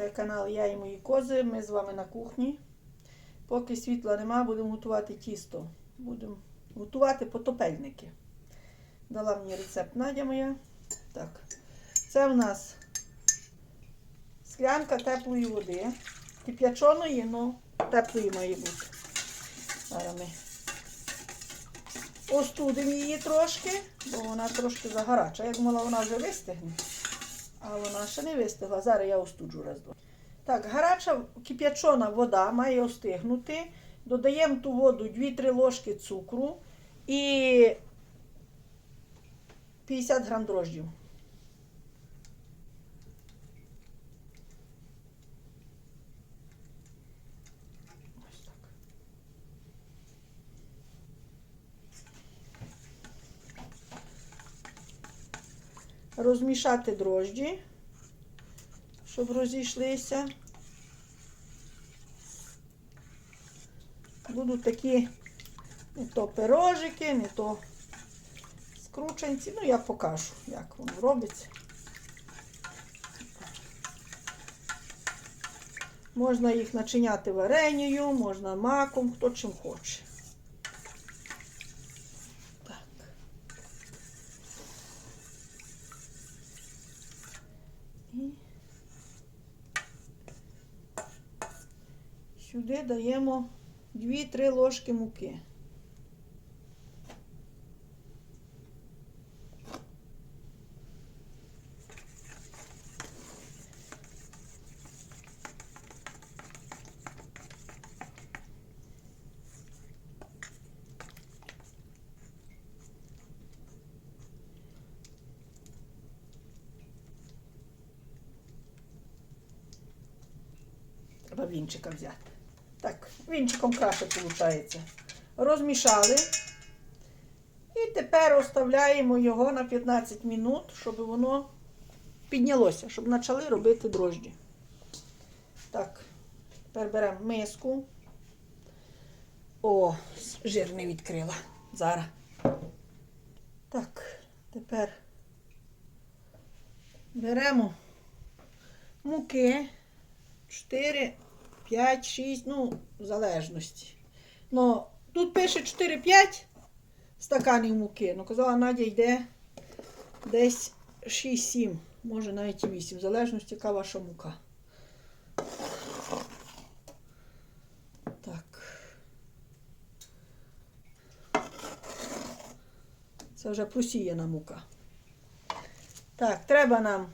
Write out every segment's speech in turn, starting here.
Це канал Я і мої кози. Ми з вами на кухні. Поки світла нема, будемо готувати тісто. Будемо готувати потопельники. Дала мені рецепт Надя моя. Так. Це в нас склянка теплої води. Кип'ячоної, ну теплої має бути. Зараз ми остудимо її трошки, бо вона трошки загарача. Я думала, вона вже вистигне. А вона ще не вистигла. Зараз я остуджу раз два. Так, гаряча кип'ячона вода має остигнути. Додаємо ту воду 2-3 ложки цукру і 50 грам дрожджів. Розмішати дрожджі, щоб розійшлися. Будуть такі не то пирожики, не то скрученці. Ну, я покажу, як воно робиться. Можна їх начиняти вареньою, можна маком, хто чим хоче. Сюди даємо 2-3 ложки муки. Треба вінчика взяти. Так, вінчиком краще виходить. Розмішали. І тепер оставляємо його на 15 минут, щоб воно піднялося, щоб почали робити дрожджі. Так, тепер беремо миску. О, жир не відкрила. Зараз. Так, тепер беремо муки. 4, 5, 6, ну, в залежності. Ну, тут пише 4-5 стаканів муки. Ну, казала, Надя йде десь 6-7, може навіть 8, в залежності, яка ваша мука. Так. Це вже просіяна мука. Так, треба нам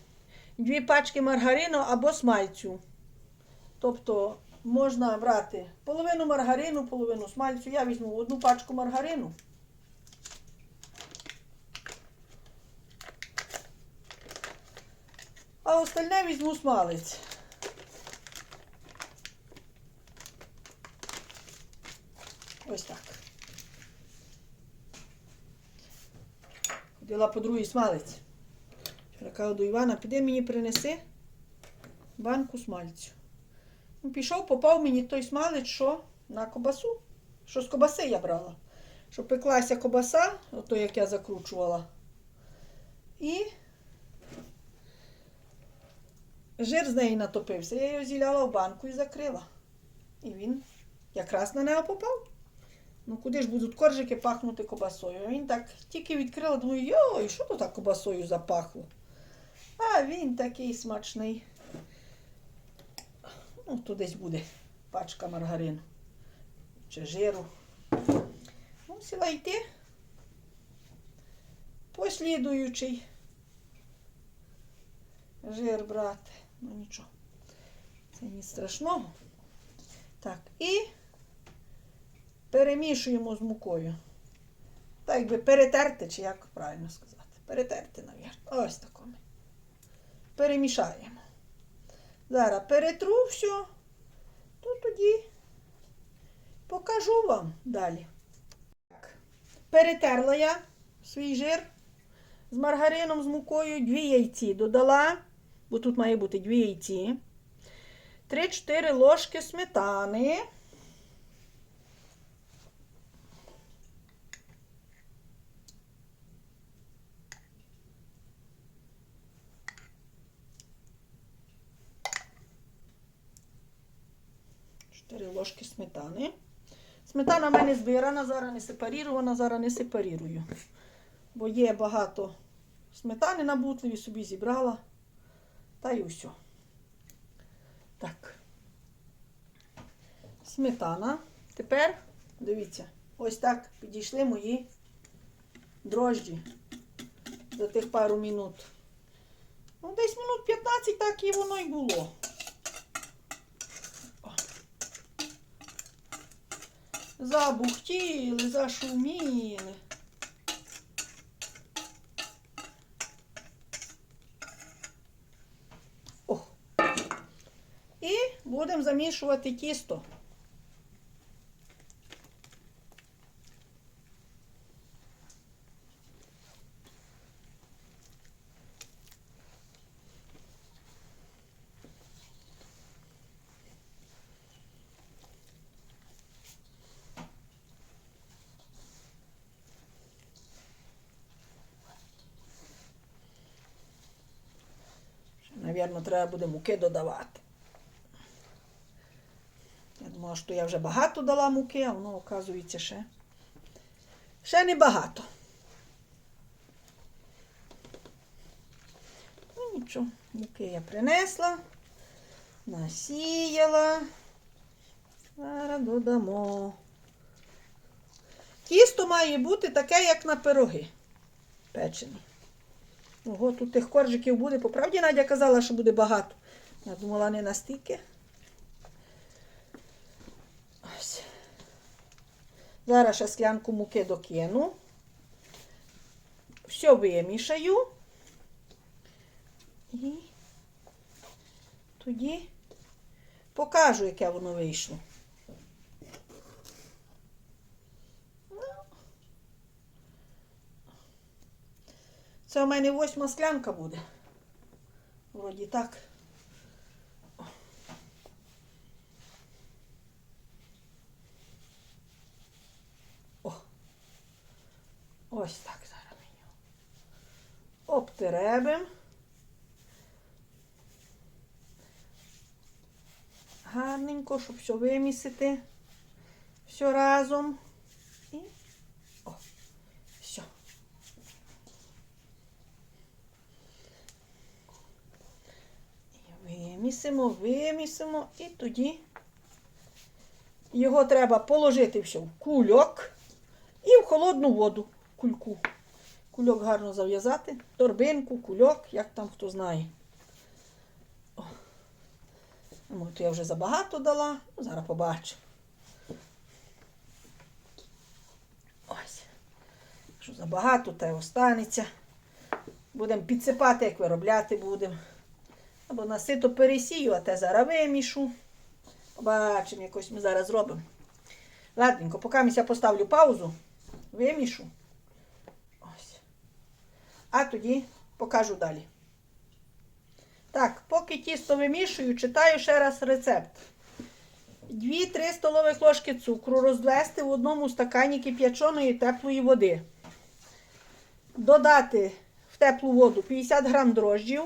дві пачки маргарину або смальцю. Тобто можна брати половину маргарину, половину смальцю. Я візьму одну пачку маргарину. А остальне візьму смалець. Ось так. Ходила по другий смалець. Вчора до Івана, піди мені принеси банку смальцю. Пішов, попав мені той смалець, що на кобасу. Що з кобаси я брала. Що пеклася кобаса, ото як я закручувала. І жир з неї натопився. Я його зіляла в банку і закрила. І він якраз на нього попав. Ну куди ж будуть коржики пахнути кобасою? А Він так тільки відкрила, думаю, йой, що то так кобасою запахло? А він такий смачний. Ну, то десь буде пачка маргарину чи жиру. Мусила йти. Послідуючий жир брати. Ну нічого. Це не страшного. Так, і перемішуємо з мукою. Так якби перетерти, чи як правильно сказати. Перетерти, навіть. Ось такими. Перемішаємо. Зараз перетру все, то тоді покажу вам далі. Так. Перетерла я свій жир з маргарином, з мукою, дві яйці додала, бо тут має бути дві яйці, 3-4 ложки сметани. 4 ложки сметани. Сметана в мене збирана, зараз не сепарірована, зараз не сепарірую. Бо є багато сметани на бутлеві, собі зібрала. Та й усе. Так. Сметана. Тепер, дивіться, ось так підійшли мої дрожджі за тих пару минут. Ну, десь минут 15 так і воно й було. Забухтіли, зашуміли. О. І будемо замішувати тісто. Навірно, треба буде муки додавати. Я думала, що я вже багато дала муки, а воно, оказується, ще. Ще не багато. Ну, нічого, муки я принесла, насіяла. Зараз додамо. Тісто має бути таке, як на пироги. Печене. Ого, тут тих коржиків буде. По правді Надя казала, що буде багато. Я думала, не настільки. Ось. Зараз ще склянку муки докину. Все вимішаю. І тоді покажу, яке воно вийшло. Це у мене восьма склянка буде. Вроді так. О. Ось так зараз його обтеребим. Гарненько, щоб все вимісити. Все разом. І о, все. Вимісимо, вимісимо і тоді його треба положити все в кульок і в холодну воду кульку. Кульок гарно зав'язати, торбинку, кульок, як там хто знає. О. Ну, то я вже забагато дала, зараз побачимо. Ось. Якщо забагато, то й останеться. Будемо підсипати, як виробляти будемо. Або насито пересію, а те зараз вимішу. Побачимо, якось ми зараз зробимо. Ладненько, поки я поставлю паузу, вимішу. Ось. А тоді покажу далі. Так, поки тісто вимішую, читаю ще раз рецепт. 2-3 столових ложки цукру розвести в одному стакані кип'яченої теплої води. Додати в теплу воду 50 грам дрожджів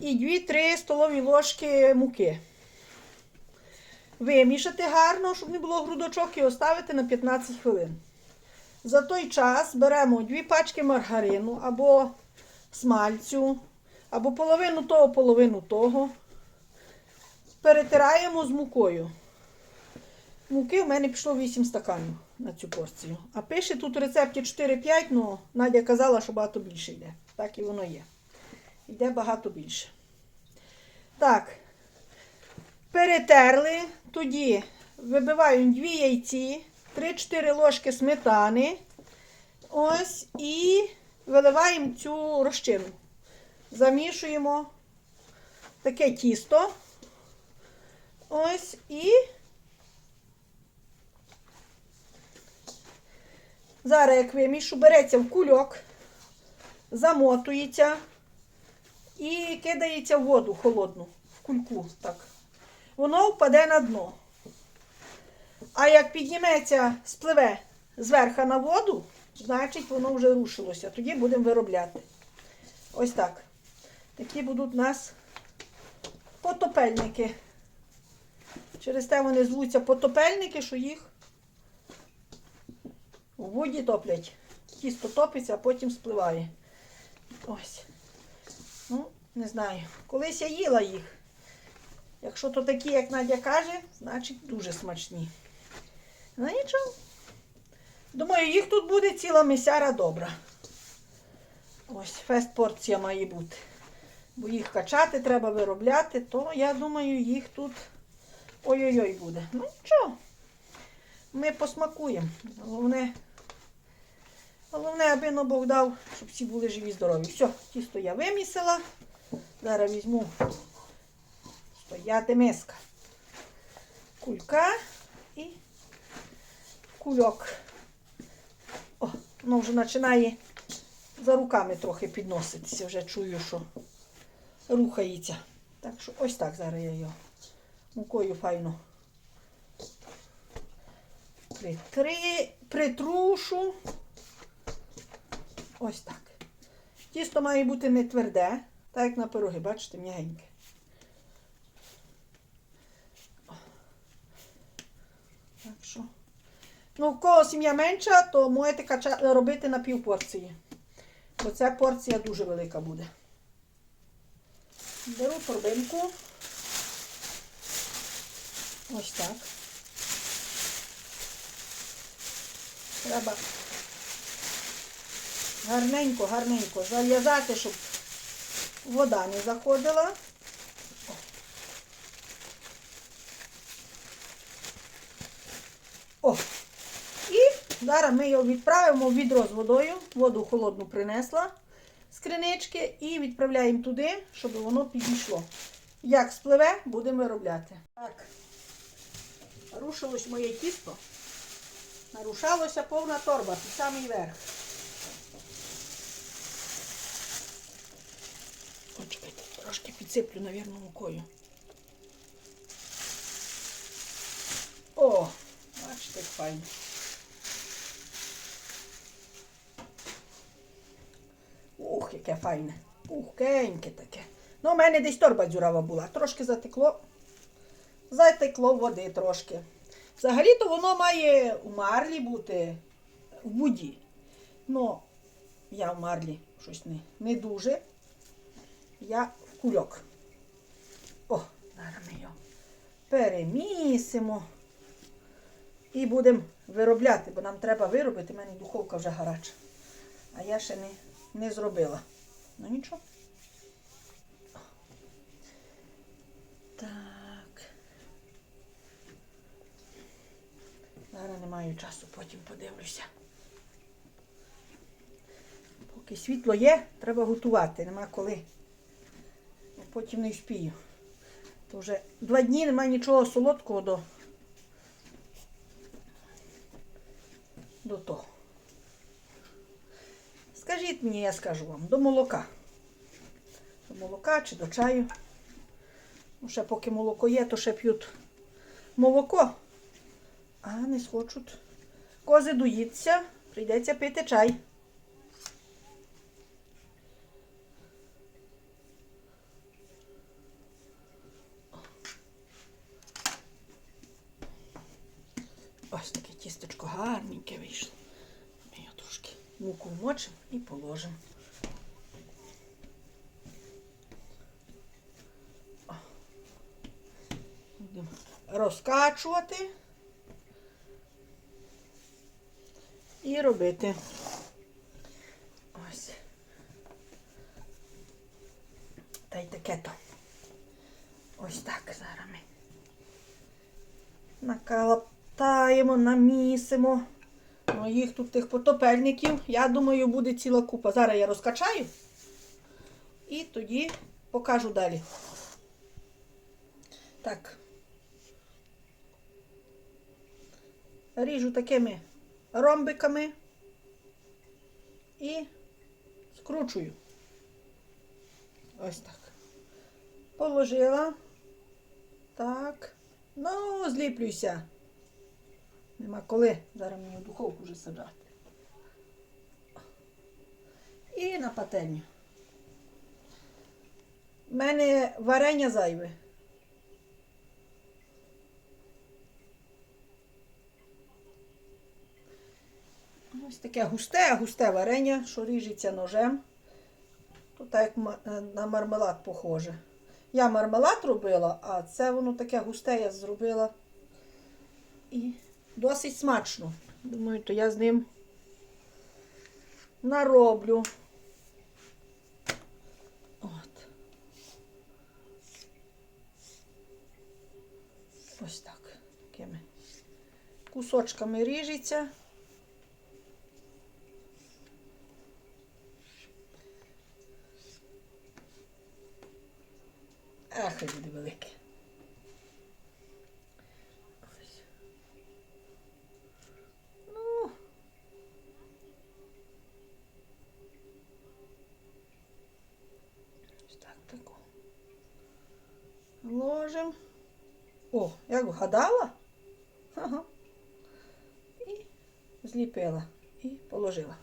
і 2-3 столові ложки муки. Вимішати гарно, щоб не було грудочок, і оставити на 15 хвилин. За той час беремо 2 пачки маргарину або смальцю, або половину того, половину того. Перетираємо з мукою. Муки в мене пішло 8 стаканів на цю порцію. А пише тут у рецепті 4-5, але Надя казала, що багато більше йде. Так і воно є. Йде багато більше. Так, перетерли. Тоді вибиваємо 2 яйці, 3-4 ложки сметани. Ось, і виливаємо цю розчину. Замішуємо таке тісто. Ось і зараз, як вимішу, береться в кульок, замотується і кидається в воду холодну, в кульку. так. Воно впаде на дно. А як підніметься, спливе зверху на воду, значить воно вже рушилося. Тоді будемо виробляти. Ось так. Такі будуть у нас потопельники. Через те вони звуться потопельники, що їх у воді топлять. Тісто топиться, а потім спливає. Ось. Не знаю. Колись я їла їх. Якщо то такі, як Надя каже, значить дуже смачні. Ну нічого. Думаю, їх тут буде ціла мисяра добра. Ось, фест порція має бути. Бо їх качати треба виробляти, то я думаю, їх тут ой-ой-ой буде. Ну нічого. Ми посмакуємо. Головне, головне, аби ну Бог дав, щоб всі були живі, здорові. Все, тісто я вимісила. Зараз візьму стояти миска. Кулька і кульок. О, воно вже починає за руками трохи підноситися. Вже чую, що рухається. Так що ось так зараз я його мукою файно притри, притрушу. Ось так. Тісто має бути не тверде, так як на пироги, бачите, м'ягеньке. Так що. Ну, в кого сім'я менша, то можете кача... робити на пів порції. Бо ця порція дуже велика буде. Беру торбинку. Ось так. Треба гарненько, гарненько зав'язати, щоб вода не заходила. О. І зараз ми його відправимо в відро з водою. Воду холодну принесла з кринички і відправляємо туди, щоб воно підійшло. Як спливе, будемо виробляти. Так, рушилось моє тісто. Нарушалося повна торба, під самий верх. О, чекайте, трошки підсиплю, навірно, мукою. О, бачите, як файно. Ух, яке файне. Пухкеньке таке. Ну, у мене десь торба дзюрава була. Трошки затекло. Затекло води трошки. Взагалі-то воно має у марлі бути в воді. Ну, я в марлі щось не, не дуже. Я кульок. О, зараз ми його перемісимо. І будемо виробляти, бо нам треба виробити. У мене духовка вже гаряча. А я ще не, не зробила. Ну нічого. Так. Зараз не маю часу, потім подивлюся. Поки світло є, треба готувати, нема коли. Потім не вспію. То вже два дні немає нічого солодкого до, до того. Скажіть мені, я скажу вам, до молока. До молока чи до чаю. Ну, ще поки молоко є, то ще п'ють молоко. А не схочуть. Кози доїться, прийдеться пити чай. Ось таке тістечко гарненьке вийшло. Ми його трошки муку вмочимо і Будемо розкачувати і робити. Ось. Та й таке то. Ось так зараз ми накалатаємо, намісимо. Ну, їх тут тих потопельників, я думаю, буде ціла купа. Зараз я розкачаю і тоді покажу далі. Так. Ріжу такими ромбиками і скручую. Ось так. Положила. Так. Ну, зліплюйся. Нема коли. Зараз мені в духовку вже саджати. І на пательню. У мене варення зайве. Ось таке густе, густе варення, що ріжеться ножем. Тут так е, на мармелад похоже. Я мармелад робила, а це воно таке густе я зробила. І досить смачно. Думаю, то я з ним нароблю. От. Ось так. Такими кусочками ріжеться. Ах, буде велике. Ось. Ну. Ось так таку. Ложим. О, як вгадала? Ага. І зліпила. І положила.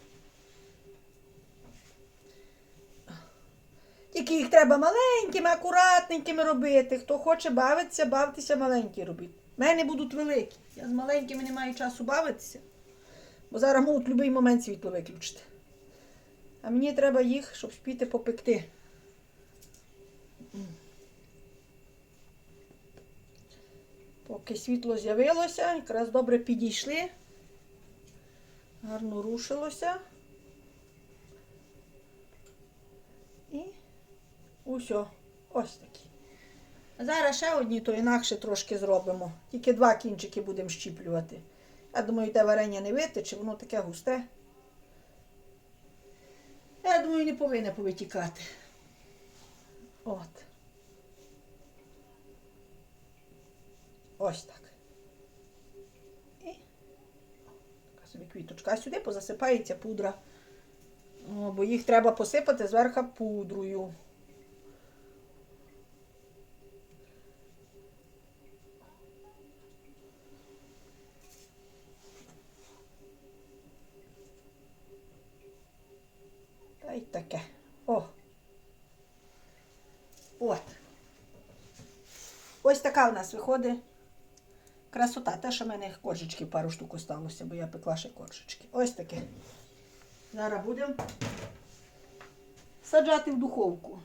Тільки їх треба маленькими, акуратненькими робити. Хто хоче бавитися, бавтеся маленькі робіть. У мене будуть великі. Я з маленькими не маю часу бавитися. Бо зараз можуть в будь-який момент світло виключити. А мені треба їх, щоб спіти попекти. Поки світло з'явилося, якраз добре підійшли. Гарно рушилося. Усьо. Ось такі. Зараз ще одні, то інакше трошки зробимо. Тільки два кінчики будемо щіплювати. Я думаю, те варення не витече, воно таке густе. Я думаю, не повинне повитікати. От. Ось так. І така собі квіточка. А сюди позасипається пудра. О, бо їх треба посипати зверху пудрою. Та й таке. О. От. Ось така у нас виходить красота. Те, що в мене коржички пару штук осталося, бо я пекла ще коржички. Ось таке. Зараз будемо саджати в духовку.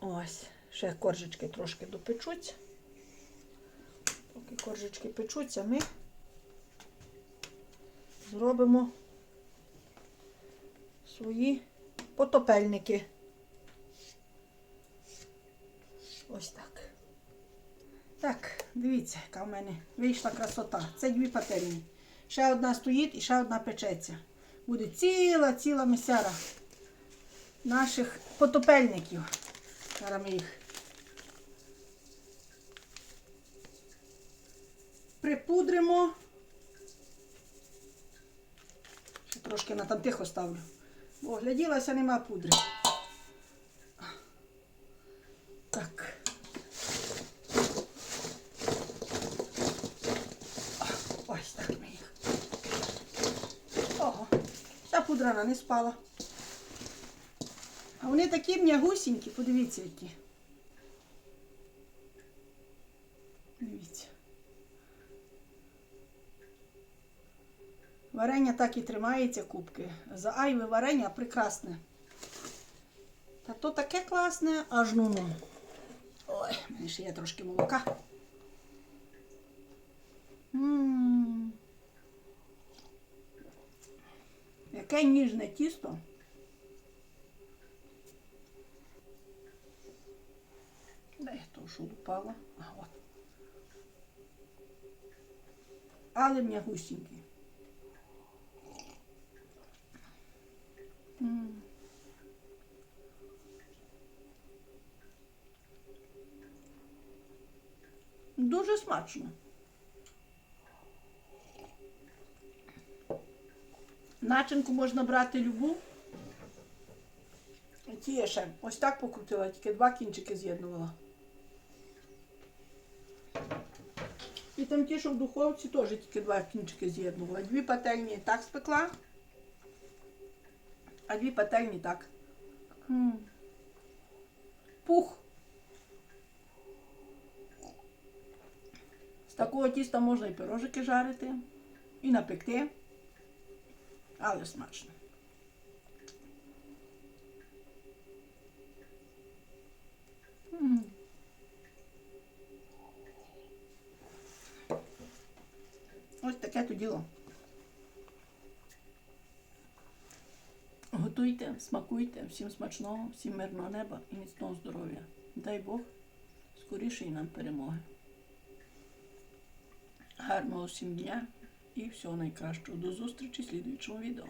Ось, ще коржички трошки допечуться. Поки коржички печуться, ми зробимо свої потопельники. Ось так. Так, дивіться, яка в мене вийшла красота. Це дві пательні. Ще одна стоїть і ще одна печеться. Буде ціла, ціла місяра наших потопельників. Зараз ми їх припудримо. Ще трошки на там тихо ставлю. Бо гляділася, нема пудри. Так. Ось так ми їх. Ого, та пудрана не спала. А вони такі м'ягусінькі, подивіться які. Дивіться. Варення так і тримається кубки. За айве варення прекрасне. Та то таке класне, аж ну. Ой, в ще є трошки молока. М. Яке ніжне тісто. Де я то що упала? А, от. Але м'ягусінький. М. Дуже смачно. Начинку можна брати любу. Ще ось так покрутила, тільки два кінчики з'єднувала. І там ті, що в духовці, теж тільки два кінчики з'єднувала. Дві пательні так спекла, а дві пательні так. Пух. З такого тіста можна і пирожики жарити, і напекти. Але смачно. Ось таке то діло. Готуйте, смакуйте, всім смачного, всім мирного неба і міцного здоров'я. Дай Бог скорішої нам перемоги. Гарного всім дня і всього найкращого. До зустрічі в слідуючому відео.